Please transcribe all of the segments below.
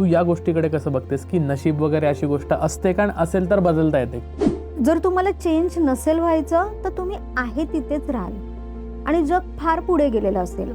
तू या गोष्टीकडे कसं बघतेस? की नशीब वगैरे अशी गोष्ट असते का? आणि असेल तर बदलता येते. जर तुम्हाला चेंज नसेल व्हायचं तर तुम्ही आहे तिथेच राहाल. आणि जग फार पुढे गेलेलं असेल.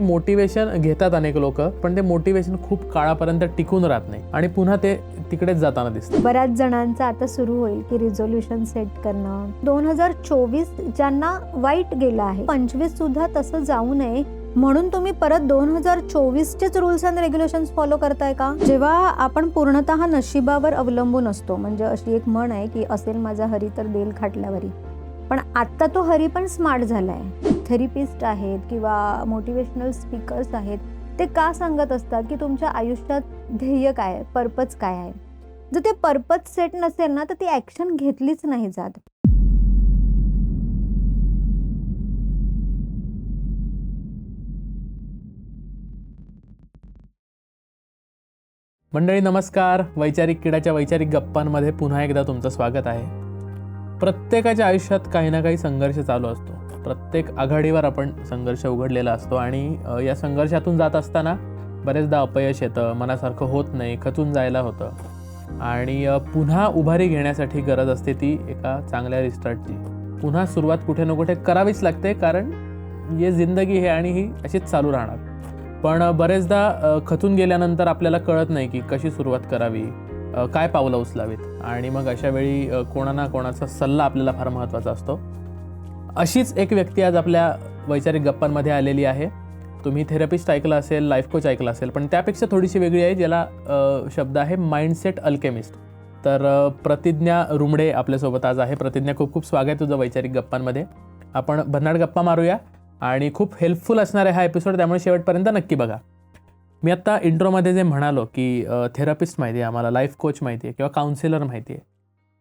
मोटिवेशन घेतात अनेक लोक पण ते मोटिवेशन खूप काळापर्यंत टिकून राहत नाही. आणि पुन्हा ते तिकडेच जाताना दिसतं बऱ्याच जणांचं आता सुरू होईल की रिझोल्युशन सेट करणं. दोन हजार चोवीस ज्यांना वाईट गेलं आहे पंचवीस सुद्धा तसं जाऊ नये म्हणून तुम्ही परत दोन हजार चोवीसचेच रूल्स अँड रेग्युलेशन्स फॉलो करताय का? जेव्हा आपण पूर्णतः नशिबावर अवलंबून असतो म्हणजे अशी एक म्हण आहे की असेल माझा हरी तर देल खाटल्यावरी. पण आत्ता तो हरी पण स्मार्ट झालाय. थेरपिस्ट आहेत किंवा मोटिवेशनल स्पीकर्स आहेत ते का सांगत असतात की तुमच्या आयुष्यात ध्येय काय आहे? पर्पज काय आहे? जर ते पर्पज सेट नसेल ना तर ती ॲक्शन घेतलीच नाही जात. मंडळी नमस्कार. वैचारिक किडाच्या वैचारिक गप्पांमध्ये पुन्हा एकदा तुमचं स्वागत आहे. प्रत्येकाच्या आयुष्यात काही ना काही संघर्ष चालू असतो. प्रत्येक आघाडीवर आपण संघर्ष उघडलेला असतो आणि या संघर्षातून जात असताना बरेचदा अपयश येतं मनासारखं होत नाही खचून जायला होतं. आणि पुन्हा उभारी घेण्यासाठी गरज असते ती एका चांगल्या रिस्टार्टची पुन्हा सुरुवात कुठे ना कुठे करावीच लागते कारण ये जिंदगी हे आणि ही अशीच चालू राहणार. पण बरेचदा खचून गेल्यानंतर आपल्याला कळत नाही की कशी सुरुवात करावी. काय पावलं उचलावीत? आणि मग अशा वेळी कोणा ना कोणाचा सल्ला आपल्याला फार महत्त्वाचा असतो. अशीच एक व्यक्ती आज आपल्या वैचारिक गप्पांमध्ये आलेली आहे. तुम्ही थेरपिस्ट ऐकलं असेल लाईफ कोच ऐकलं असेल पण त्यापेक्षा थोडीशी वेगळी आहे ज्याला शब्द आहे माइंडसेट अल्केमिस्ट. तर प्रतिज्ञा रुमडे आपल्यासोबत आज आहे. प्रतिज्ञा खूप खूप स्वागत आहे तुझं वैचारिक गप्पांमध्ये. आपण भन्नाड गप्पा मारूया. आणि खूप हेल्पफुल असणार आहे हा एपिसोड त्यामुळे शेवटपर्यंत नक्की बघा. मी आत्ता इंट्रोमध्ये जे म्हणालो की थेरपिस्ट माहिती आहे आम्हाला लाईफ कोच माहिती आहे किंवा काउन्सिलर माहिती आहे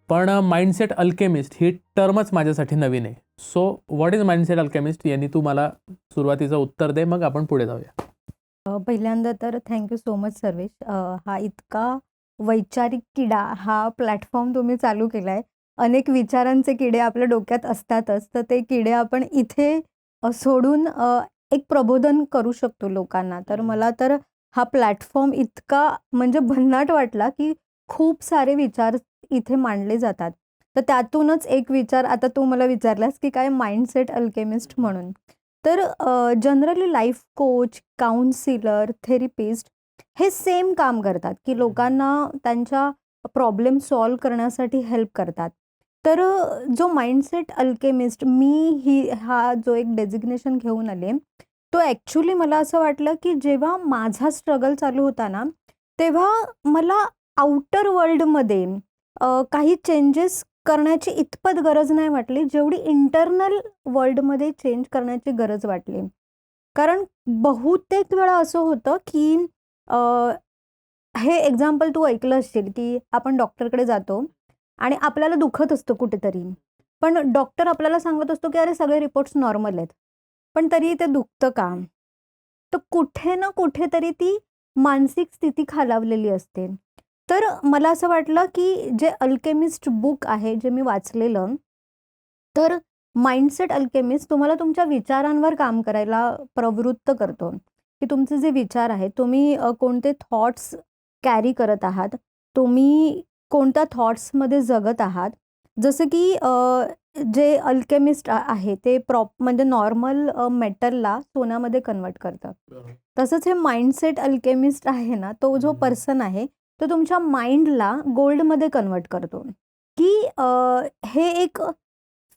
पण माइंडसेट अल्केमिस्ट ही टर्मच माझ्यासाठी नवीन आहे. So what is mindset alchemist यांनी तू मला सुरुवातीचं उत्तर दे मग आपण पुढे जाऊया. पहिल्यांदा तर थँक्यू सो मच सर्वेश. हा इतका वैचारिक किडा हा प्लॅटफॉर्म तुम्ही चालू केला आहे अनेक विचारांचे किडे आपल्या डोक्यात असतातच तर ते किडे आपण इथे सोडून एक प्रबोधन करू शकतो लोकांना. तर मला तर हा प्लॅटफॉर्म इतका म्हणजे भन्नाट वाटला की खूप सारे विचार इथे मांडले जातात. तर त्यातूनच एक विचार आता तू मला विचारलास की काय माइंडसेट अल्केमिस्ट म्हणून. तर generally life coach counsellor therapist हे सेम काम करतात की लोकांना त्यांच्या प्रॉब्लेम सॉल्व करण्यासाठी हेल्प करतात. तर जो माइंडसेट अल्केमिस्ट मी ही हा जो एक डेजिग्नेशन घेऊन आले तो ॲक्च्युली मला असं वाटलं की जेव्हा माझा स्ट्रगल चालू होता ना तेव्हा मला आउटर वर्ल्डमध्ये काही चेंजेस करण्याची इतपत गरज नाही वाटली जेवढी इंटरनल वर्ल्डमध्ये चेंज करण्याची गरज वाटली. कारण बहुतेक वेळा असं होतं की हे एक्झाम्पल तू ऐकलं असशील की आपण डॉक्टरकडे जातो आणि आपल्याला दुखत असतं कुठेतरी. पण डॉक्टर आपल्याला सांगत असतो की अरे सगळे रिपोर्ट्स नॉर्मल आहेत. पण तरी ते दुखतं का? तर कुठे ना कुठेतरी ती मानसिक स्थिती खालावलेली असते. तर मला असं वाटलं की जे अल्केमिस्ट बुक आहे जे मी वाचलेलं तर माइंडसेट अल्केमिस्ट तुम्हाला तुमच्या विचारांवर काम करायला प्रवृत्त करतो. की तुमचे जे विचार आहेत तुम्ही कोणते थॉट्स कॅरी करत आहात तुम्ही कोणत्या थॉट्समध्ये जगत आहात? जसं की जे अल्केमिस्ट आहे ते प्रॉप म्हणजे नॉर्मल मेटलला सोन्यामध्ये कन्वर्ट करतं तसंच हे माइंडसेट अल्केमिस्ट आहे ना तो जो. पर्सन आहे तो तुमच्या माइंडला गोल्डमध्ये कन्वर्ट करतो. की हे एक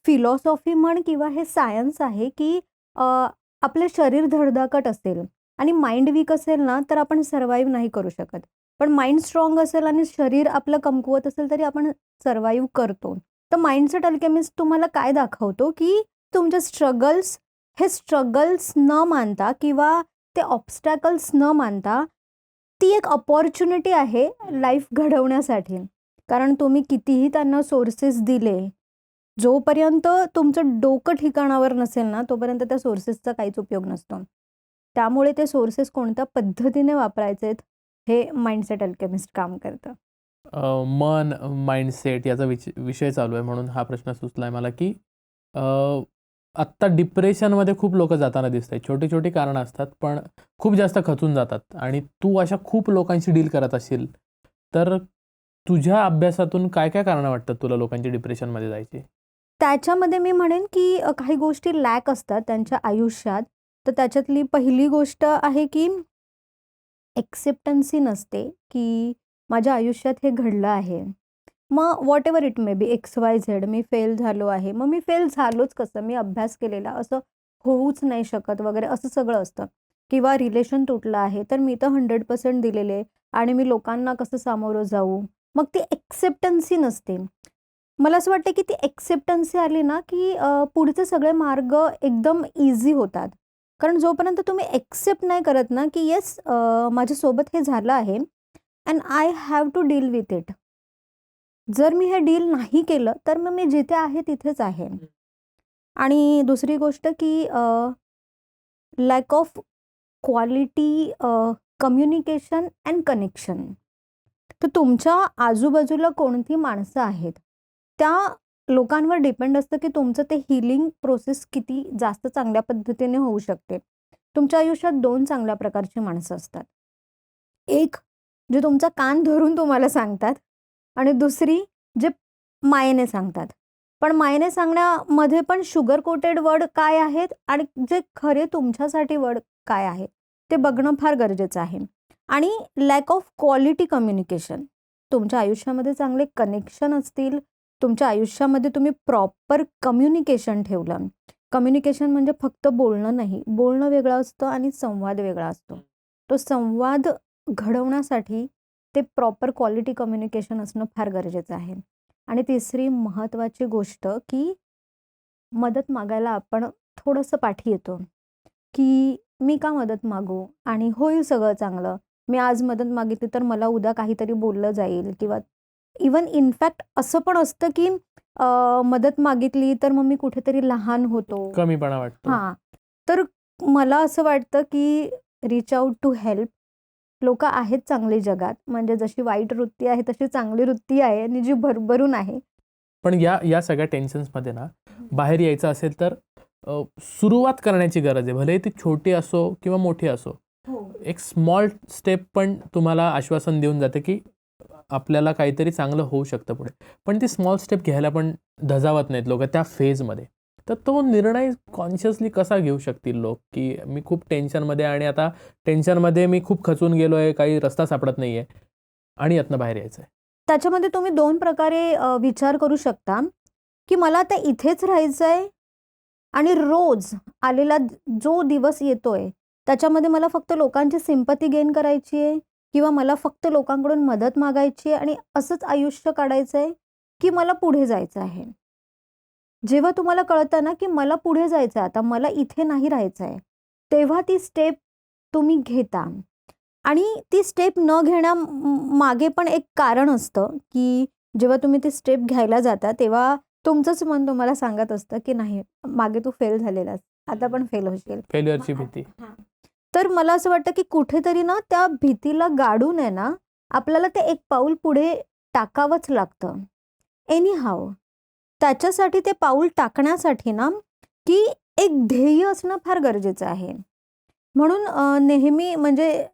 फिलॉसॉफी म्हण किंवा हे सायन्स आहे की आपलं शरीर धडधाकट असेल आणि माइंड वीक असेल ना तर आपण सर्वाईव्ह नाही करू शकत. पण माइंड स्ट्रॉंग असेल आणि शरीर आपलं कमकुवत असेल तरी आपण सर्वाईव्ह करतो. तर माइंडसेट अल्केमिस्ट तुम्हाला काय दाखवतो की तुमचे स्ट्रगल्स हे स्ट्रगल्स न मानता किंवा ते ऑब्स्टॅकल्स न मानता ती एक अपॉर्च्युनिटी आहे लाईफ घडवण्यासाठी. कारण तुम्ही कितीही त्यांना सोर्सेस दिले जोपर्यंत तुमचं डोकं ठिकाणावर नसेल ना तोपर्यंत त्या सोर्सेसचा काहीच उपयोग नसतो. त्यामुळे ते सोर्सेस कोणत्या पद्धतीने वापरायचे आहेत हे माइंडसेट अल्केमिस्ट काम करतं. मन माइंडसेट याचा विच विषय चालू आहे म्हणून हा प्रश्न सुचला आहे मला की आत्ता डिप्रेशनमध्ये खूप लोक जाताना दिसत आहेत छोटी छोटी कारणं असतात पण खूप जास्त खचून जातात. आणि तू अशा खूप लोकांशी डील करत असशील तर तुझ्या अभ्यासातून काय काय कारणं वाटतात तुला लोकांची डिप्रेशनमध्ये जायची? त्याच्यामध्ये मी म्हणेन की काही गोष्टी लॅक असतात त्यांच्या आयुष्यात. तर त्याच्यातली पहिली गोष्ट आहे की एक्सेप्टन्सी नसते की माझ्या आयुष्यात हे घडलं आहे. मग whatever it may be X Y Z me fail झालो आहे. मग मी फेल झालोच कसं? मी अभ्यास केलेला. असं होऊच नाही शकत वगैरे असं सगळं असतं. किंवा रिलेशन तुटलं आहे तर मी तर हंड्रेड पर्सेंट दिलेले आणि मी लोकांना कसं सामोरं जाऊ? मग ती एक्सेप्टन्सी नसते. मला असं वाटतं की ती एक्सेप्टन्सी आली ना की पुढचे सगळे मार्ग एकदम इझी होतात. कारण जोपर्यंत तुम्ही एक्सेप्ट नाही करत ना की येस माझ्यासोबत हे झालं आहे and I have to deal with it जर मी हे डील नाही केलं तर मग मी जिथे आहे तिथेच आहे. आणि दुसरी गोष्ट की lack of quality communication and connection तर तुमच्या आजूबाजूला कोणती माणसं आहेत त्या लोकांवर डिपेंड असतं की तुमचं ते हिलिंग प्रोसेस किती जास्त चांगल्या पद्धतीने होऊ शकते. तुमच्या आयुष्यात दोन चांगल्या प्रकारची माणसं असतात. एक जे तुमचा कान धरून तुम्हाला सांगतात आणि दुसरी जे मायेने सांगतात. पण मायेने सांगण्यामध्ये पण शुगर कोटेड वर्ड काय आहेत आणि जे खरे तुमच्यासाठी वर्ड काय आहे ते बघणं फार गरजेचं आहे. आणि लॅक ऑफ क्वालिटी कम्युनिकेशन तुमच्या आयुष्यामध्ये चांगले कनेक्शन असतील तुमच्या आयुष्यामध्ये तुम्ही प्रॉपर कम्युनिकेशन ठेवलं. कम्युनिकेशन म्हणजे फक्त बोलणं नाही. बोलणं वेगळं असतं आणि संवाद वेगळा असतो. तो संवाद घडवण्यासाठी ते प्रॉपर क्वालिटी कम्युनिकेशन असणं फार गरजेचं आहे. आणि तिसरी महत्त्वाची गोष्ट की मदत मागायला आपण थोडंसं पाठी येतो. की मी का मदत मागू? आणि होईल सगळं चांगलं. मी आज मदत मागितली तर मला उद्या काहीतरी बोललं जाईल किंवा इवन इनफॅक्ट असं पण असतं की मदत मागितली तर मग मी कुठेतरी लहान होतो. कमीपणा वाटतो. हां. तर मला असं वाटतं की रीच आउट टू हेल्प लोक आहेत चांगली जगात. म्हणजे जशी वाईट वृत्ती आहे तशी चांगली वृत्ती आहे आणि जी भरभरून आहे. पण या या सगळ्या टेन्शन्समध्ये ना बाहेर यायचं असेल तर सुरुवात करण्याची गरज आहे. भले ती छोटी असो किंवा मोठी असो. एक स्मॉल स्टेप पण तुम्हाला आश्वासन देऊन जाते की आपल्याला काहीतरी चांगलं होऊ शकतं पुढे. पण ती स्मॉल स्टेप घ्यायला पण धजावत नाहीत लोक त्या फेजमध्ये तर तो निर्णय कॉन्शियसली कसा घेऊ शकतील लोक? की मी खूप टेन्शनमध्ये आणि आता टेन्शनमध्ये मी खूप खचून गेलो आहे काही रस्ता सापडत नाही आहे आणि यातनं बाहेर यायचं आहे त्याच्यामध्ये तुम्ही दोन प्रकारे विचार करू शकता की मला आता इथेच राहायचं आहे आणि रोज आलेला जो दिवस येतोय त्याच्यामध्ये मला फक्त लोकांची सिंपती गेन करायची आहे किंवा मला फक्त लोकांकडून मदत मागायची आणि असंच आयुष्य काढायचं आहे की मला पुढे जायचं आहे? जेव्हा तुम्हाला कळतं ना की मला पुढे जायचं आता मला इथे नाही राहायचं आहे तेव्हा ती स्टेप तुम्ही घेता. आणि ती स्टेप न घेण्या मागे पण एक कारण असतं की जेव्हा तुम्ही ती स्टेप घ्यायला जाता तेव्हा तुमचंच मन तुम्हाला सांगत असतं की नाही मागे तू फेल झालेलास. आता पण फेल होशील. फेल्युअरची भीती. तर मला असं वाटतं की कुठेतरी ना त्या भीतीला गाडून आहे ना आपल्याला ते एक पाऊल पुढे टाकावंच लागतं. एनी हाव त्याच्यासाठी ते पाऊल टाकण्यासाठी ना की एक ध्येय असणं फार गरजेचं आहे. म्हणून नेहमी म्हणजे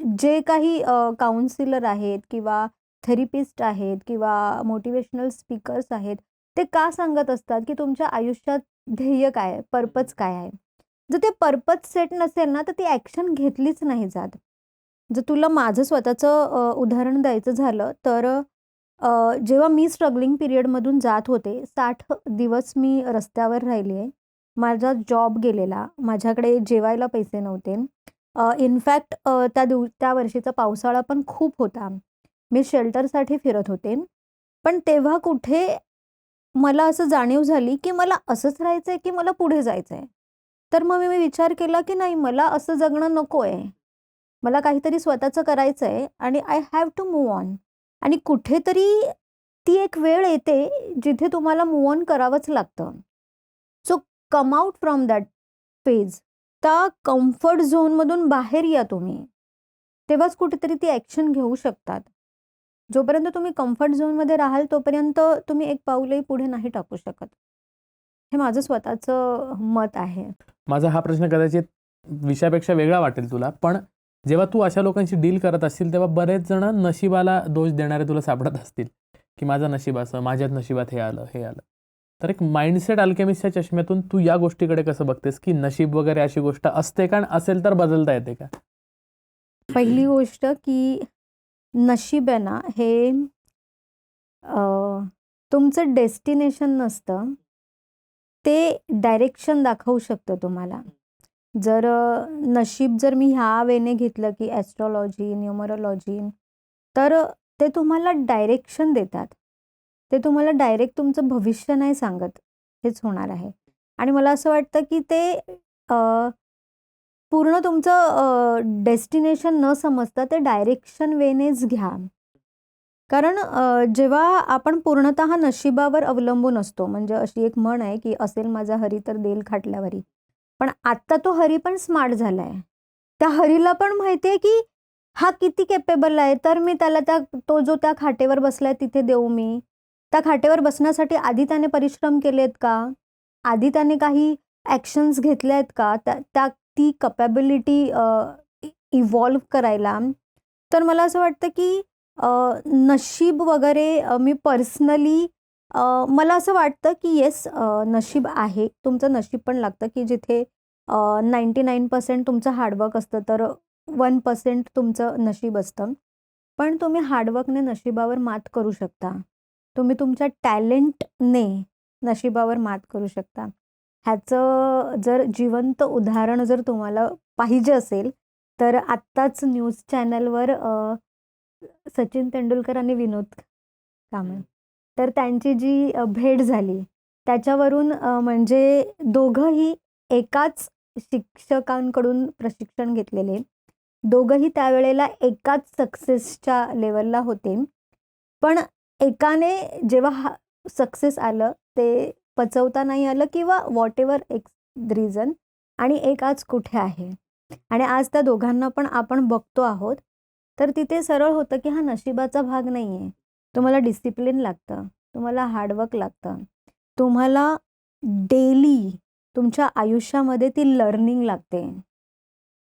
जे काही काउन्सिलर आहेत किंवा थेरपिस्ट आहेत किंवा मोटिवेशनल स्पीकर्स आहेत ते का सांगत असतात की तुमच्या आयुष्यात ध्येय काय आहे पर्पज काय आहे? जर ते पर्पज सेट नसेल ना तर ती ॲक्शन घेतलीच नाही जात. जर तुला माझं स्वतःचं उदाहरण द्यायचं झालं तर जेव्हा मी स्ट्रगलिंग पिरियडमधून जात होते साठ दिवस मी रस्त्यावर राहिली आहे. माझा जॉब गेलेला. माझ्याकडे जेवायला पैसे नव्हते. इनफॅक्ट त्या दिव त्या वर्षीचा पावसाळा पण खूप होता. मी शेल्टरसाठी फिरत होते. पण तेव्हा कुठे मला असं जाणीव झाली की मला असंच राहायचं आहे की मला पुढे जायचं आहे तर मग मी विचार केला की नाही मला असं जगणं नको आहे. मला काहीतरी स्वतःचं करायचं आहे आणि I have to move on आणि कुठेतरी ती एक वेळ येते जिथे तुम्हाला मूव ऑन करावंच लागतं. So come out from that phase त्या कम्फर्ट झोनमधून बाहेर या तुम्ही. तेव्हाच कुठेतरी ती ॲक्शन घेऊ शकतात. जोपर्यंत तुम्ही कम्फर्ट झोनमध्ये राहाल तोपर्यंत तुम्ही एक पाऊलही पुढे नाही टाकू शकत. हे माझं स्वतःचं मत आहे. माझा हा प्रश्न कदाचित विषयापेक्षा वेगळा वाटेल तुला पण जेव्हा तू अशा लोकांशी डील करत असशील तेव्हा बरेच जण नशिबाला दोष देणारे तुला सापडत असतील की माझं नशीब असं माझ्याच नशिबात हे आलं हे आलं. तर एक माइंडसेट अल्केमिस्टच्या चष्म्यातून तू या गोष्टीकडे कसं बघतेस की नशीब वगैरे अशी गोष्ट असते का असेल तर बदलता येते का? पहिली गोष्ट की नशीब आहे ना हे तुमचं डेस्टिनेशन नसतं. ते डायरेक्शन दाखवू शकतं तुम्हाला. जर नशीब जर मी ह्या वेने घेतलं की ॲस्ट्रॉलॉजी न्युमरोलॉजी तर ते तुम्हाला डायरेक्शन देतात. ते तुम्हाला डायरेक्ट तुमचं भविष्य नाही सांगत. हेच होणार आहे. आणि मला असं वाटतं की ते पूर्ण तुमचं डेस्टिनेशन न समजता ते डायरेक्शन वेनेच घ्या. कारण जेव्हा आपण पूर्णतः नशिबावर अवलंबून असतो म्हणजे अशी एक म्हण आहे की असेल माझा हरी तर देईल खाटल्यावरी. पण आत्ता तो हरी पण स्मार्ट झाला आहे त्या हरीला पण माहिती आहे की हा किती केपेबल आहे तर मी त्याला त्या तो जो त्या खाटेवर बसलाय तिथे देऊ मी. त्या खाटेवर बसण्यासाठी आधी त्याने परिश्रम केले आहेत का? आधी त्याने काही ॲक्शन्स घेतल्या आहेत का? त्या त्या ती कपॅबिलिटी इव्हॉल्व करायला. तर मला असं वाटतं की नशीब वगैरे मी पर्सनली मला असं वाटतं की येस नशीब आहे. तुमचं नशीब पण लागतं की जिथे नाईंटी नाईन पर्सेंट तुमचं हार्डवर्क असतं तर वन पर्सेंट तुमचं नशीब असतं. पण तुम्ही हार्डवर्कने नशिबावर मात करू शकता. तुम्ही तुमच्या टॅलेंटने नशिबावर मात करू शकता. ह्याचं जर जिवंत उदाहरण जर तुम्हाला पाहिजे असेल तर आत्ताच न्यूज चॅनलवर सचिन तेंडुलकर आणि विनोद कांबळे तर त्यांची जी भेट झाली त्याच्यावरून म्हणजे दोघंही एकाच शिक्षकांकडून प्रशिक्षण घेतलेले. दोघंही त्यावेळेला एकाच सक्सेसच्या लेवलला होते. पण एकाने जेव्हा हा सक्सेस आलं ते पचवता नाही आलं किंवा वॉट एव्हर एक रिझन आणि एक आज कुठे आहे. आणि आज त्या दोघांना पण आपण बघतो आहोत. तर तिथे सरळ होतं की हा नशिबाचा भाग नाही आहे तुम्हाला डिसिप्लिन लागतं. तुम्हाला हार्डवर्क लागतं. तुम्हाला डेली तुमच्या आयुष्यामध्ये ती लर्निंग लागते.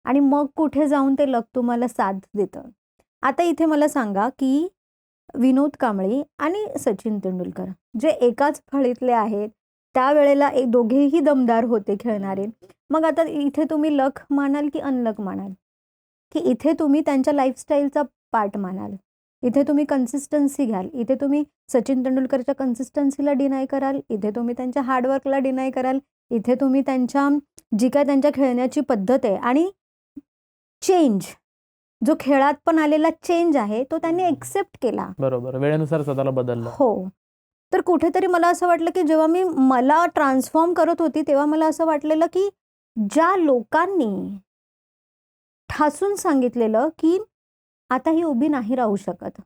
आणि मग कुठे जाऊन ते लक तुम्हाला साथ देतं. आता इथे मला सांगा की विनोद कांबळे आणि सचिन तेंडुलकर जे एकाच फळीतले आहेत त्यावेळेला एक दोघेही दमदार होते खेळणारे. मग आता इथे तुम्ही लक मानाल की अनलक मानाल? की इथे तुम्ही त्यांच्या लाईफस्टाईलचा पार्ट मानाल. इथे तुम्ही कन्सिस्टन्सी घ्याल. इथे तुम्ही सचिन तेंडुलकरच्या कन्सिस्टन्सीला डिनाय कराल. इथे तुम्ही त्यांच्या हार्डवर्कला डिनाय कराल. इथे तुम्ही त्यांच्या जी काय त्यांच्या खेळण्याची पद्धत आहे आणि चेंज जो खेळात पण आलेला चेंज आहे तो त्यांनी एक्सेप्ट केला. बरोबर. वेळेनुसार स्वतःला बदललं. हो. तर कुठेतरी मला असं वाटलं की जेव्हा मी मला ट्रान्सफॉर्म करत होती तेव्हा मला असं वाटलेलं की ज्या लोकांनी ठासून सांगितलेलं की आता ही उभी नाही राहू शकत.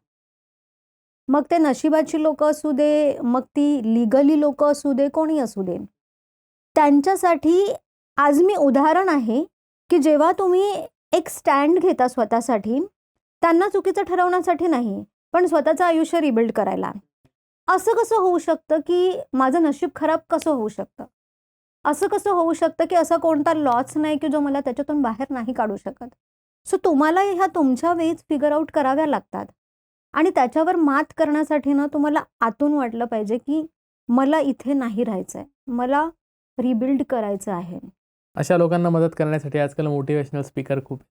मग ते नशिबाची लोक असू दे मग ती लिगली लोक असू दे कोणी असू दे. त्यांच्यासाठी आज मी उदाहरण आहे की जेव्हा तुम्ही एक स्टँड घेता स्वतःसाठी त्यांना चुकीचं ठरवण्यासाठी नाही पण स्वतःचं आयुष्य रिबिल्ड करायला. असं कसं होऊ शकतं की माझं नशीब खराब कसं होऊ शकतं? असं कसं होऊ शकतं की असा कोणता लॉस नाही की जो मला त्याच्यातून बाहेर नाही काढू शकत? सो तुम्हाला ह्या तुमच्या वेज फिगर आउट कराव्या लागतात. आणि त्याच्यावर मात करण्यासाठी ना तुम्हाला आतून वाटलं पाहिजे की मला इथे नाही राहायचं आहे मला रिबिल्ड करायचं आहे. अशा लोकांना मदत करण्यासाठी आजकाल मोटिवेशनल स्पीकर खूप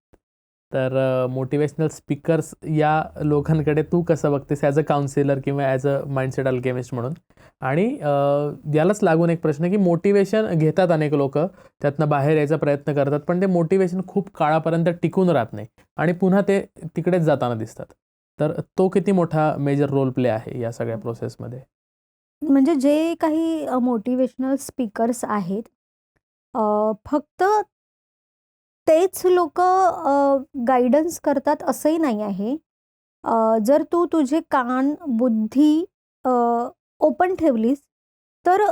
तर मोटिवेशनल स्पीकर्स या लोकांकडे तू कसं बघतेस ॲज अ काउन्सिलर किंवा ॲज अ माइंडसेट अल्केमिस्ट म्हणून? आणि यालाच लागून एक प्रश्न की मोटिवेशन घेतात अनेक लोक त्यातनं बाहेर यायचा प्रयत्न करतात पण ते मोटिवेशन खूप काळापर्यंत टिकून राहत नाही आणि पुन्हा ते तिकडेच जाताना दिसतात. तर तो किती मोठा मेजर रोल प्ले आहे या सगळ्या प्रोसेसमध्ये म्हणजे जे काही मोटिवेशनल स्पीकर्स आहेत फक्त तेच लोक गायडन्स करतात असंही नाही आहे. जर तू तुझे कान बुद्धी ओपन ठेवलीस तर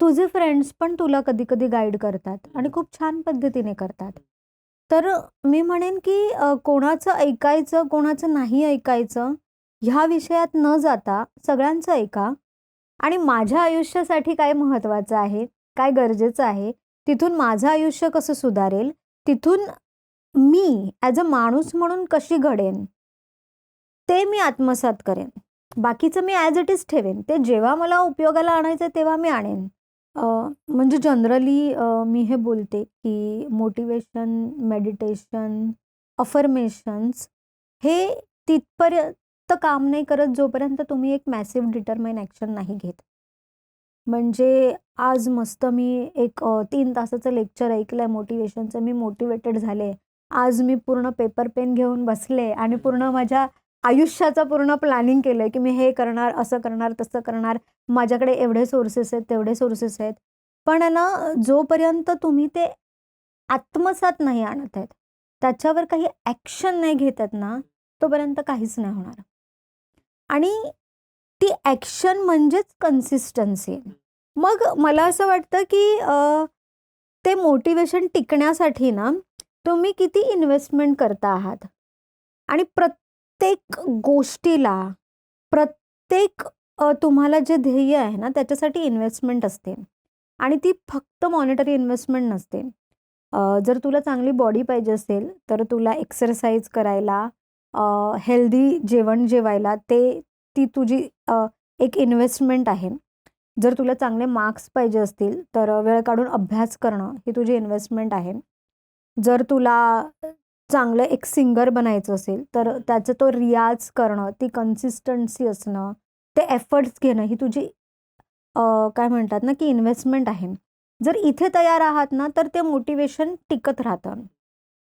तुझे फ्रेंड्स पण तुला कधी कधी गाईड करतात आणि खूप छान पद्धतीने करतात. तर मी म्हणेन की कोणाचं ऐकायचं कोणाचं नाही ऐकायचं ह्या विषयात न जाता सगळ्यांचं ऐका. आणि माझ्या आयुष्यासाठी काय महत्त्वाचं आहे काय गरजेचं आहे तिथून माझं आयुष्य कसं सुधारेल तिथून मी ॲज अ माणूस म्हणून कशी घडेन? ते मी आत्मसात करेन. बाकीचं मी ॲज इट इज ठेवेन. ते जेव्हा मला उपयोगाला आणायचं तेव्हा मी आणेन. म्हणजे जनरली मी हे बोलते की मोटिवेशन मेडिटेशन अफर्मेशन्स हे तिथपर्यंत काम नाही करत जोपर्यंत तुम्ही एक मॅसिव्ह डिटरमाइन ॲक्शन नाही घेत. म्हणजे आज मस्त मी एक अ, तीन तासाचं लेक्चर ऐकलं आहे मोटिवेशनचं मी मोटिवेटेड झाले. आज मी पूर्ण पेपर पेन घेऊन बसले आणि पूर्ण माझ्या आयुष्याचं पूर्ण प्लॅनिंग केलं आहे की मी हे करणार असं करणार तसं करणार. माझ्याकडे एवढे सोर्सेस आहेत तेवढे सोर्सेस आहेत. पण आहे ना जोपर्यंत तुम्ही ते आत्मसात नाही आणत आहेत त्याच्यावर काही ॲक्शन नाही घेत आहेत ना तोपर्यंत काहीच नाही होणार. आणि ती ॲक्शन म्हणजेच कन्सिस्टन्सी मग मला असं वाटतं की ते मोटिवेशन टिकण्यासाठी ना तुम्ही किती इन्व्हेस्टमेंट करता आहात? आणि प्रत्येक गोष्टीला प्रत्येक तुम्हाला जे ध्येय आहे ना त्याच्यासाठी इन्व्हेस्टमेंट असते. आणि ती फक्त मॉनिटरी इन्व्हेस्टमेंट नसते. जर तुला चांगली बॉडी पाहिजे असेल तर तुला एक्सरसाइज करायला हेल्दी जेवण जेवायला ते ती तुझी एक इन्व्हेस्टमेंट आहे. जर तुला चांगले मार्क्स पाहिजे असतील तर वेळ काढून अभ्यास करणं ही तुझी इन्व्हेस्टमेंट आहे. जर तुला चांगलं एक सिंगर बनायचं असेल तर त्याचं तो रियाज करणं ती कन्सिस्टन्सी असणं ते एफर्ट्स घेणं ही तुझी काय म्हणतात ना की इन्व्हेस्टमेंट आहे. जर इथे तयार आहात ना तर ते मोटिवेशन टिकत राहतं.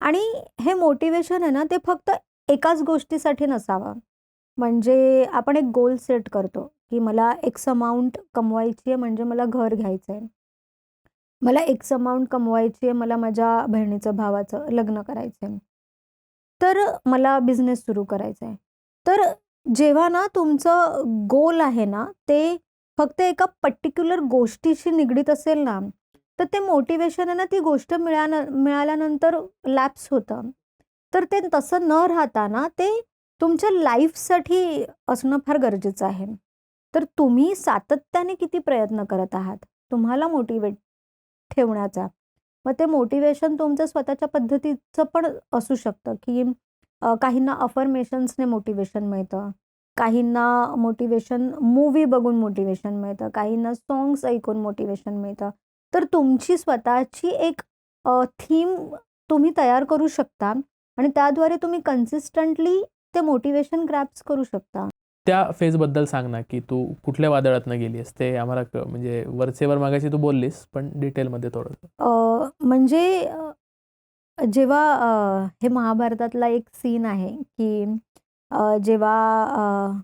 आणि हे मोटिवेशन आहे ना ते फक्त एकाच गोष्टीसाठी नसावं. म्हणजे आपण एक गोल सेट करतो की मला एक्स अमाऊंट कमवायची आहे म्हणजे मला घर घ्यायचं आहे मला एक्स अमाऊंट कमवायची आहे मला माझ्या बहिणीचं भावाचं लग्न करायचं आहे तर मला बिझनेस सुरू करायचा आहे तर जेव्हा ना तुमचं गोल आहे ना ते फक्त एका पर्टिक्युलर गोष्टीशी निगडीत असेल ना तर ते मोटिवेशन आहे ना ती गोष्ट मिळान मिळाल्यानंतर लॅप्स होतं. तर ते तसं न राहता ना ते तुमच्या लाईफसाठी असणं फार गरजेचं आहे. तर तुम्ही सातत्याने किती प्रयत्न करत आहात? तुम्हाला मोटिवेट ठेवण्याचा. मग ते मोटिवेशन तुमचं स्वतःच्या पद्धतीचं पण असू शकतं की काहींना अफर्मेशन्सने मोटिवेशन मिळतं. काहींना मोटिवेशन मूवी बघून मोटिवेशन मिळतं. काहींना सॉंग्स ऐकून मोटिवेशन मिळतं. तर तुमची स्वतःची एक थीम तुम्ही तयार करू शकता आणि त्याद्वारे तुम्ही कन्सिस्टंटली ते मोटिवेशन ग्रॅप्स करू शकता. त्या फेजबद्दल सांग ना की तू कुठल्या वादळातनं गेलीस ते आम्हाला म्हणजे वरचेवर मागाशी तू बोललीस पण डिटेलमध्ये थोडंसं. अ, म्हणजे जेव्हा हे महाभारतातला एक सीन आहे की जेव्हा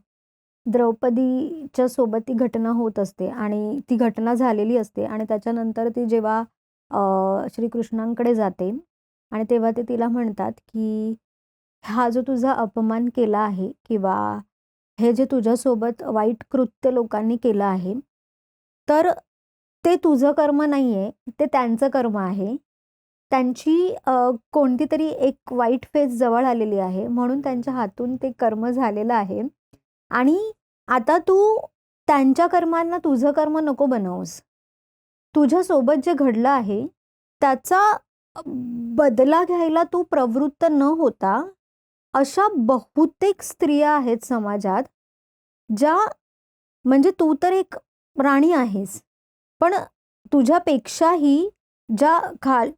द्रौपदीच्या सोबत ती घटना होत असते आणि ती घटना झालेली असते आणि त्याच्यानंतर ती जेव्हा श्रीकृष्णांकडे जाते आणि तेव्हा ते तिला म्हणतात की हा जो तुझा अपमान केला आहे किंवा हे जे तुझ्यासोबत वाईट कृत्य लोकांनी केलं आहे तर ते तुझं कर्म नाही आहे ते त्यांचं कर्म आहे. त्यांची कोणती तरी एक वाईट फेज जवळ आलेली आहे म्हणून त्यांच्या हातून ते कर्म झालेलं आहे. आणि आता तू त्यांच्या कर्मांना तुझं कर्म नको बनवूस. तुझ्यासोबत जे घडलं आहे त्याचा बदला घ्यायला तू प्रवृत्त न होता अशा बहुतेक स्त्रिया आहेत समाजात ज्या म्हणजे तू तर एक प्राणी आहेस पण तुझ्यापेक्षाही ज्या खाल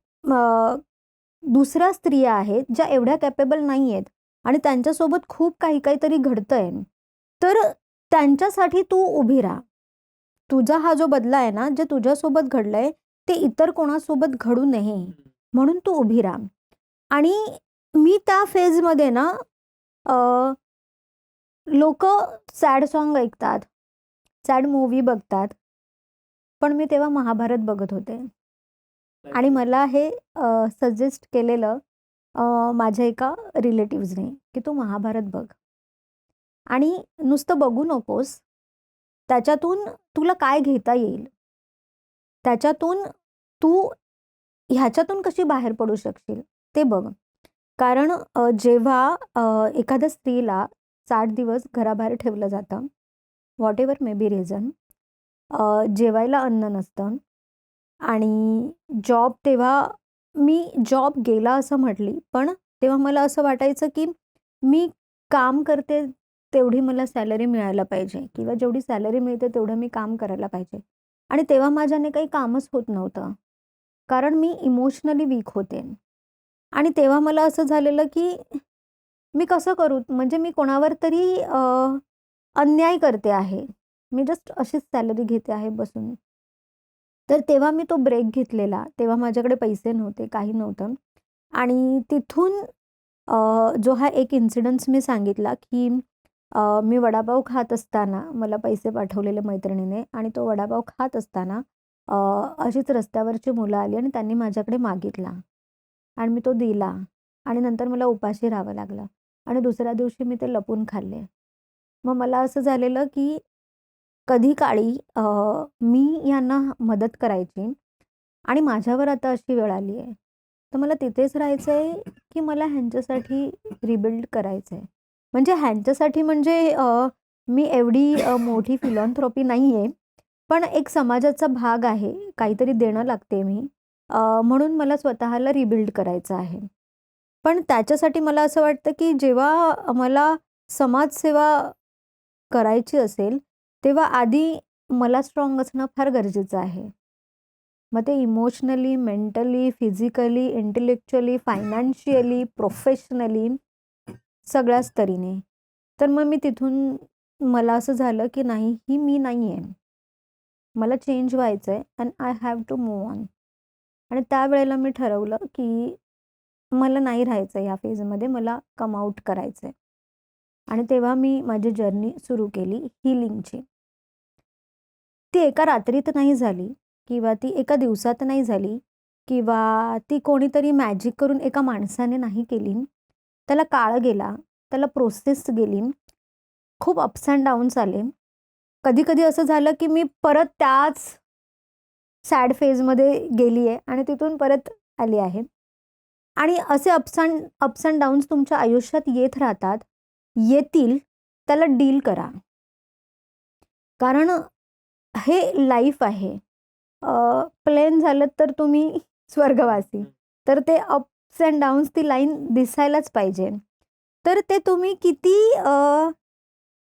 दुसऱ्या स्त्रिया आहेत ज्या एवढ्या कॅपेबल नाही आहेत आणि त्यांच्यासोबत खूप काही काहीतरी घडतंय तर त्यांच्यासाठी तू उभी राहा. तुझा हा जो बदला आहे ना जे तुझ्यासोबत घडलंय ते इतर कोणासोबत घडू नये म्हणून तू उभी राहा. आणि मी त्या फेजमध्ये ना लोक सॅड सॉन्ग ऐकतात सॅड मूवी बघतात पण मी तेव्हा महाभारत बघत होते. आणि मला हे सजेस्ट केलेलं माझ्या एका रिलेटिव्हजने की तू महाभारत बघ. आणि नुसतं बघू नकोस. त्याच्यातून तुला काय घेता येईल? त्याच्यातून तू ह्याच्यातून कशी बाहेर पडू शकशील? ते बघ. कारण जेव्हा एखाद्या स्त्रीला साठ दिवस घराबाहेर ठेवलं जातं whatever may be reason जेवायला अन्न नसतं आणि जॉब तेव्हा मी जॉब गेला असं म्हटली, पण तेव्हा मला असं वाटायचं, की मी काम करते तेवढी मला सॅलरी मिळायला पाहिजे किंवा जेवढी सॅलरी मिळते तेवढं मी काम करायला पाहिजे. आणि तेव्हा माझ्याने काही कामच होत नव्हतं. कारण मी इमोशनली वीक होते. आणि तेव्हा मला असं झालेलं, की मी कसं करू? म्हणजे मी कोणावर तरी अन्याय करते आहे. मी जस्ट अशीच सॅलरी घेते आहे बसून. तर तेव्हा मी तो ब्रेक घेतलेला. तेव्हा माझ्याकडे पैसे नव्हते, काही नव्हतं. आणि तिथून जो हा एक इन्सिडन्स मी सांगितला, की मी वडापाव खात असताना मला पैसे पाठवलेले मैत्रिणीने आणि तो वडापाव खात असताना अशीच रस्त्यावरची मुलं आली आणि त्यांनी माझ्याकडे मागितला. आणि मी तो दिला. आणि नंतर मला उपाशी राहावं लागलं. आणि दुसऱ्या दिवशी मी ते लपून खाल्ले. मग मला असं झालेलं, की कधी काळी मी ह्यांना मदत करायची आणि माझ्यावर आता अशी वेळ आली आहे. तर मला तिथेच राहायचं आहे की मला ह्यांच्यासाठी रिबिल्ड करायचं आहे म्हणजे ह्यांच्यासाठी म्हणजे मी एवढी मोठी फिलॉन्थ्रॉपी आहे पण एक समाजाचा भाग आहे. काहीतरी देणं लागते मी. म्हणून मला स्वतःला रिबिल्ड करायचं आहे. पण त्याच्यासाठी मला असं वाटतं, की जेव्हा मला समाजसेवा करायची असेल, तेव्हा आधी मला स्ट्राँग असणं फार गरजेचं आहे. मग ते emotionally, mentally, physically, intellectually financially, professionally सगळ्याच तऱ्हेने. तर मग मी तिथून मला असं झालं, की नाही ही मी नाही आहे मला चेंज व्हायचं आहे and I have to move on. आणि त्यावेळेला मी ठरवलं, की मला नाही राहायचं ह्या फेजमध्ये. मला कम आउट आहे आणि तेव्हा मी माझी जर्नी सुरू केली हीलिंगची. ती एका रात्रीत नाही झाली किंवा ती एका दिवसात नाही झाली किंवा ती कोणीतरी मॅजिक करून एका माणसाने नाही केली. त्याला काळ गेला. त्याला प्रोसेस गेली. खूप अप्स अँड डाऊन्स आले. कधी-कधी असं झालं, की मी परत त्याच सॅड फेजमध्ये गेली आहे आणि तिथून परत आली आहे. आणि असे ups and ups and downs तुमच्या आयुष्यात येत राहतात. येतील. त्याला डील करा. कारण हे लाईफ आहे. प्लेन झालं तर तुम्ही स्वर्गवासी. तर ते अप्स अँड डाउन्स ती लाईन दिसायलाच पाहिजे. तर ते तुम्ही किती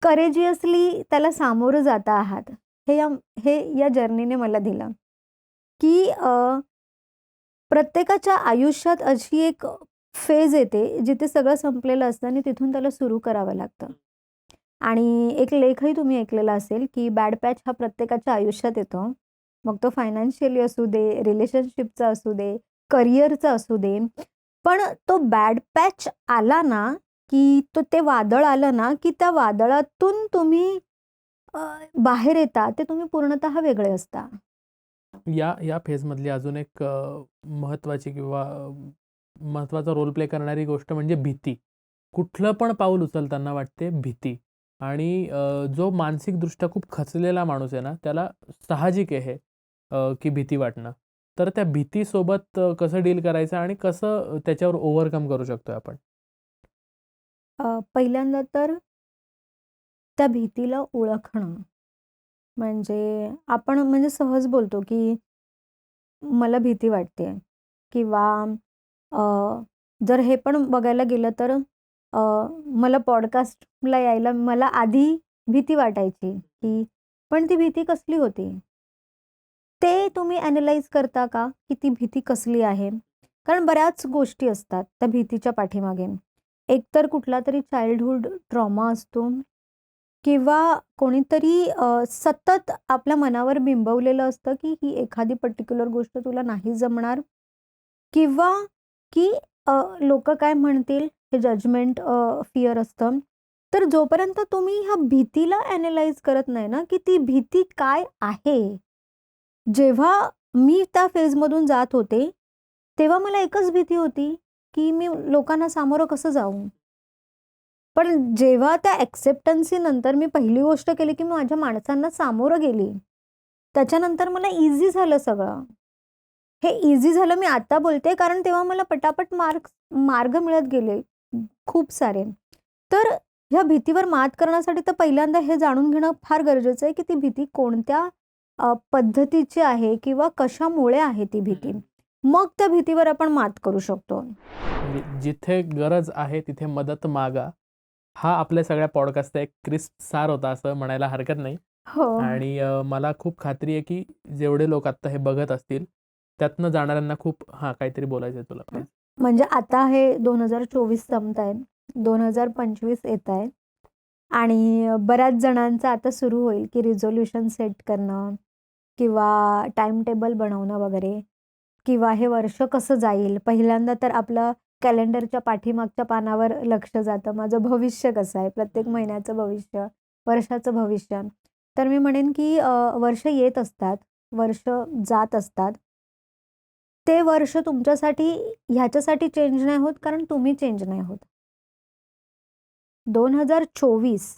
करेजियसली त्याला सामोरं जाता आहात. हे या हे या जर्नीने मला दिलं, की प्रत्येकाच्या आयुष्यात अशी एक फेज येते, जिथे सगळं संपलेलं असतं आणि तिथून त्याला सुरू करावं लागतं. आणि एक लेखही तुम्ही ऐकलेला असेल, की बॅड पॅच हा प्रत्येकाच्या आयुष्यात येतो. मग तो फायनान्शियली असू दे, रिलेशनशिपचा असू दे, करिअरचा असू दे. पण तो बॅड पॅच आला ना, की तो ते वादळ आलं ना, की त्या वादळातून तुम्ही बाहेर येता ते तुम्ही पूर्णतः वेगळे असता. या या फेजमधली अजून एक महत्त्वाची किंवा महत्त्वाचा रोल प्ले करणारी गोष्ट म्हणजे भीती. कुठलं पण पाऊल उचलताना वाटते भीती. आणि जो मानसिकदृष्ट्या खूप खचलेला माणूस आहे ना, त्याला साहजिक आहे की भीती वाटणं. तर त्या भीतीसोबत कसं डील करायचं आणि कसं त्याच्यावर ओव्हरकम करू शकतोय आपण? पहिल्यांदा तर त्या भीतीला ओळखणं. म्हणजे आपण म्हणजे सहज बोलतो, की मला भीती वाटते किंवा अ, जर हे पण बघायला गेलं तर अ, मला पॉडकास्टला यायला मला आधी भीती वाटायची, की पण ती भीती कसली होती? ते तुम्ही ॲनलाईज करता का, की ती भीती कसली आहे? कारण बऱ्याच गोष्टी असतात त्या भीतीच्या पाठीमागे. एकतर कुठलातरी चाइल्डहूड ट्रॉमा असतो किंवा कोणीतरी सतत आपल्या मनावर बिंबवलेलं असतं, की ही एखादी पर्टिक्युलर गोष्ट तुला नाही जमणार किंवा की लोक काय म्हणतील हे जजमेंट फिअर असतं. तर जोपर्यंत तुम्ही ह्या भीतीला ॲनलाईज करत नाही ना, की ती भीती काय आहे? जेव्हा मी त्या फेजमधून जात होते, तेव्हा मला एकच भीती होती, की मी लोकांना सामोरं कसं जाऊ? पण जेव्हा त्या ॲक्सेप्टन्सीनंतर मी पहिली गोष्ट केली, की मी माझ्या माणसांना सामोरं गेली. त्याच्यानंतर मला ईझी झालं सगळं. हे ईझी झालं मी आता बोलते, कारण तेव्हा मला पटापट मार्क्स मार्ग मिळत गेले खूप सारे. तर ह्या भीतीवर मात करण्यासाठी तर पहिल्यांदा हे जाणून घेणं फार गरजेचं आहे, की ती भीती कोणत्या पद्धतीची आहे किंवा कशामुळे आहे ती भीती मग त्या भीतीवर आपण मात करू शकतो म्हणजे जिथे गरज आहे तिथे मदत मागा हा आपल्या सगळ्या पॉडकास्टचा एक क्रिस्प सार होता असं म्हणायला हरकत नाही. हो. आणि अ, मला खूप खात्री आहे की जेवढे लोक आत्ता हे बघत असतील त्यातनं जाणाऱ्यांना खूप हां काहीतरी बोलायचं आहे तुला प्लीज म्हणजे आता हे दोन हजार चोवीस संपत आहेत. दोन हजार पंचवीस येत आहे आणि बऱ्याच जणांचं आता सुरू होईल की रिझोल्युशन सेट करणं किंवा टाइम टेबल बनवणं वगैरे किंवा हे वर्ष कसं जाईल. पहिल्यांदा तर आपलं कॅलेंडरच्या पाठीमागच्या पानावर लक्ष जातं. माझं भविष्य कसं आहे? प्रत्येक महिन्याचं भविष्य वर्षाचं भविष्य. तर मी म्हणेन की वर्ष येत असतात वर्ष जात असतात. ते वर्ष तुमच्यासाठी ह्याच्यासाठी चेंज नाही होत कारण तुम्ही चेंज नाही होत. दोन हजार चोवीस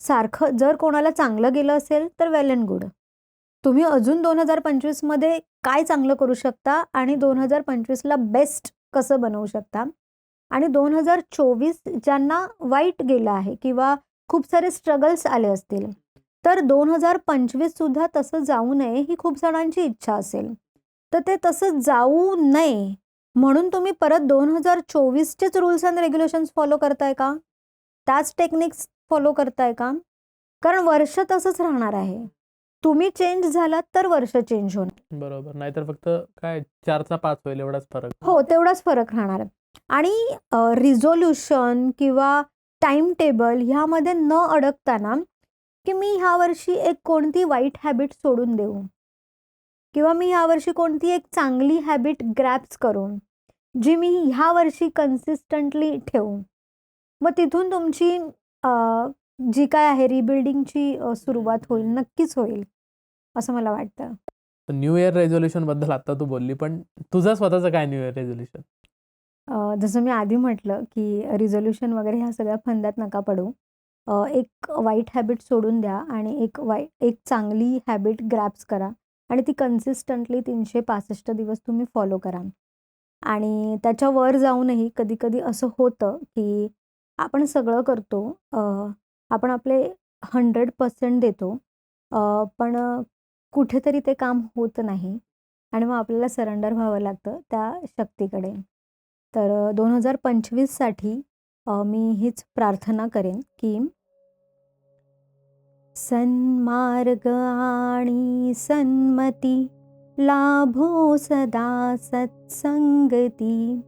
सारखं जर कोणाला चांगलं गेलं असेल तर वेल अँड गुड तुम्ही अजून दोन हजार पंचवीसमध्ये काय चांगलं करू शकता आणि दोन हजार पंचवीसला बेस्ट कसं बनवू शकता? आणि दोन हजार चोवीस ज्यांना वाईट गेलं आहे किंवा खूप सारे स्ट्रगल्स आले असतील तर दोन हजार पंचवीस सुद्धा तसं जाऊ नये ही खूप जणांची इच्छा असेल. तर ते तसं जाऊ नये म्हणून तुम्ही परत दोन हजार चोवीसचेच रूल्स अँड रेग्युलेशन्स फॉलो करताय का? त्याच टेक्निक्स फॉलो करताय का? कारण वर्ष तसंच राहणार आहे. तुम्ही चेंज झालात तर वर्ष चेंज होणार. बरोबर. नाहीतर फक्त काय चारचा पाच होईल एवढाच फरक. हो तेवढाच फरक राहणार. आहे आणि रिझोल्युशन किंवा टाइम टेबल ह्यामध्ये न अडकताना की मी ह्या वर्षी एक कोणती वाईट हॅबिट सोडून देऊ? किंवा मी ह्या वर्षी कोणती एक चांगली हॅबिट ग्रॅप्स करू जी मी ह्या वर्षी कन्सिस्टंटली ठेवू? मग तिथून तुमची जी काय आहे रिबिल्डिंगची सुरुवात होईल नक्कीच होईल असं मला वाटतं. न्यू इयर रेझोल्युशनबद्दल आता तू बोलली पण तुझं स्वतःचं काय न्यू इयर रेझोल्युशन जसं मी आधी म्हटलं की रिझोल्युशन वगैरे ह्या सगळ्या फंदात नका पडू. एक वाईट हॅबिट सोडून द्या आणि एक वाईट एक चांगली हॅबिट ग्रॅप्स करा आणि ती कन्सिस्टंटली तीनशे पासष्ट दिवस तुम्ही फॉलो करा. आणि त्याच्यावर जाऊनही कधी कधी असं होतं की आपण सगळं करतो आपण आपले हंड्रेड पर्सेंट देतो. पण कुठेतरी ते काम होत नाही आणि मग आपल्याला सरेंडर व्हावं लागतं त्या शक्तीकडे. तर दोन हजार पंचवीससाठी मी हीच प्रार्थना करेन की सन्मार्ग आणि सन्मती लाभो सदा सत्संगती.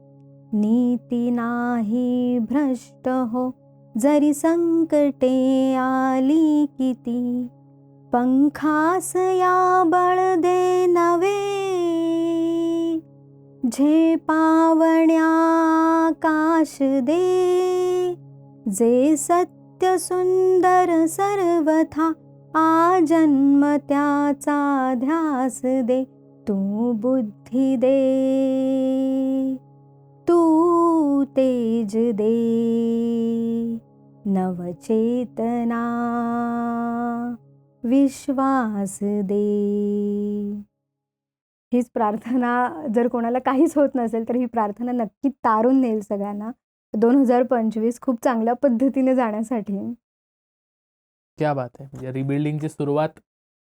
नीती नाही भ्रष्ट हो. जरी संकटे आली किती पंखास या बळ दे नवे. झे पावण्या दे जे सत्य सुंदर सर्वथा आजन्म त्याचा ध्यास दे तू बुद्धी दे. तू तेज दे. नवचेतना। विश्वास दे। हीच प्रार्थना जर कोणाला काहीच होत नसेल तर ही प्रार्थना नक्की तारून नेईल सगळ्यांना. दोन हजार पंचवीस खूप चांगल्या पद्धतीने जाण्यासाठी. क्या बात आहे. म्हणजे रिबिल्डिंगची सुरुवात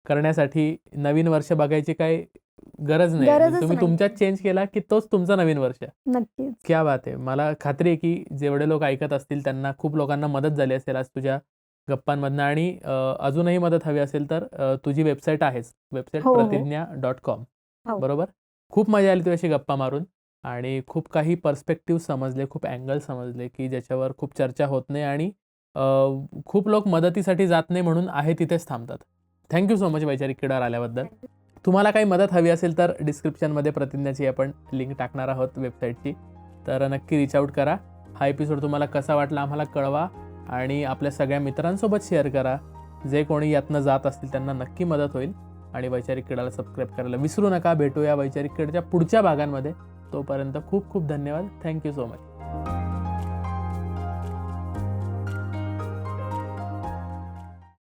करण्यासाठी नवीन वर्ष बघायची काही गरज नाही. गरजच तुम्ही नाही. तुमच्यात चेंज केला की तोच तुमचा नवीन वर्ष. नक्कीच. क्या बात आहे. मला खात्री आहे की जेवढे लोक ऐकत असतील त्यांना खूप लोकांना मदत झाली असेल आज तुझ्या गप्पांमधनं आणि अ, अजूनही मदत हवी असेल तर अ, तुझी वेबसाईट आहेच. वेबसाईट हो, हो. प्रतिज्ञा डॉट कॉम. हो. बरोबर? खूप मजा आली तुझ्याशी गप्पा मारून आणि खूप काही पर्स्पेक्टिव्ह समजले खूप अँगल समजले की ज्याच्यावर खूप चर्चा होत नाही आणि अ, खूप लोक मदतीसाठी जात नाही म्हणून आहे तिथेच थांबतात. थँक्यू सो मच वैचारिक किडार आल्याबद्दल. तुम्हाला काही मदत हवी असेल तर डिस्क्रिप्शनमध्ये प्रतिज्ञाची आपण लिंक टाकणार आहोत वेबसाईटची तर नक्की रीच आऊट करा. हा एपिसोड तुम्हाला कसा वाटला आम्हाला कळवा आणि आपल्या सगळ्या मित्रांसोबत शेअर करा. जे कोणी यातनं जात असतील त्यांना नक्की मदत होईल. आणि वैचारिक किडाला सबस्क्राईब करायला विसरू नका. भेटूया वैचारिक किडाच्या पुढच्या भागांमध्ये. तोपर्यंत खूप खूप धन्यवाद. Thank you so much